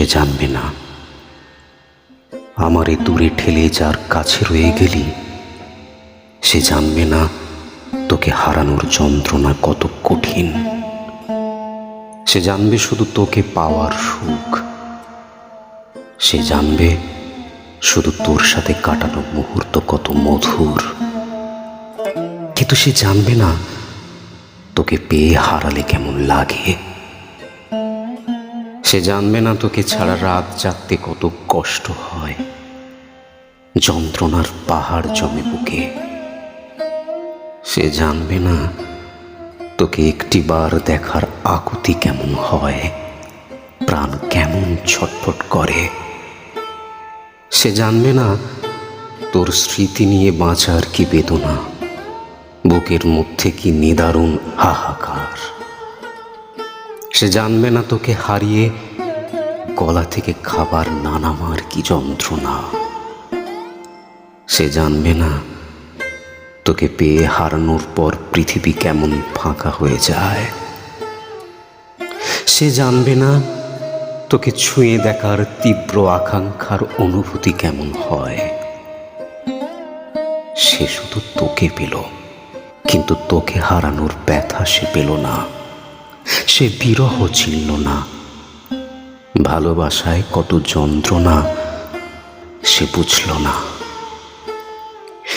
সে জানবে না। আমারে দূরে ঠেলে যার কাছে রয়ে গেলি, সে জানবে না তোকে হারানোর যন্ত্রণা কত কঠিন। সে জানবে শুধু তোকে পাওয়ার সুখ। সে জানবে শুধু তোর সাথে কাটানো মুহূর্ত কত মধুর। কিন্তু সে জানবে না তোকে পেয়ে হারালে কেমন লাগে। সে জানবে না তোকে ছাড়া রাত জাগতে কত কষ্ট হয়। যন্ত্রণার পাহাড় জমে বুকে। সে জানবে না তোকে একটিবার দেখার আকুতি কেমন হয়। প্রাণ কেমন ছটফট করে। সে জানবে না তোর স্মৃতি নিয়ে বাঁচার কি বেদনা। বুকের মধ্যে কি নিদারুণ হাহাকার। সে জানবে না তোকে হারিয়ে গলা থেকে খাবার না নামার কি যন্ত্রণা? সে জানবে না তোকে পেয়ে হারানোর পর পৃথিবী কেমন ফাঁকা হয়ে যায়। সে জানবে না তোকে ছুঁয়ে দেখার তীব্র আকাঙ্ক্ষার অনুভূতি কেমন হয়। সে শুধু তোকে পেল, কিন্তু তোকে হারানোর ব্যথা সে পেল না। সে বিরহ ছিল না। ভালোবাসায় কত যন্ত্রণা সে বুঝল না।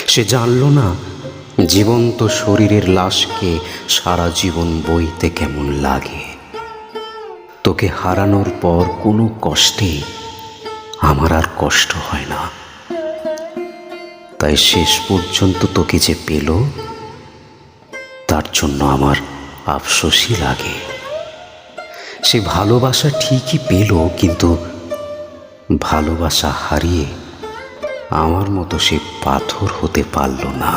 সে জানল না জীবন্ত শরীরের লাশকে সারা জীবন বইতে কেমন লাগে। তোকে হারানোর পর কোনো কষ্টে আমার আর কষ্ট হয় না। তাই শেষ পর্যন্ত তোকে যে পেল, তার জন্য আমার আফসোসই লাগে। সে ভালোবাসা ঠিকই পেল কিন্তু ভালোবাসা হারিয়ে আমার মতো সে পাথর হতে পারল না।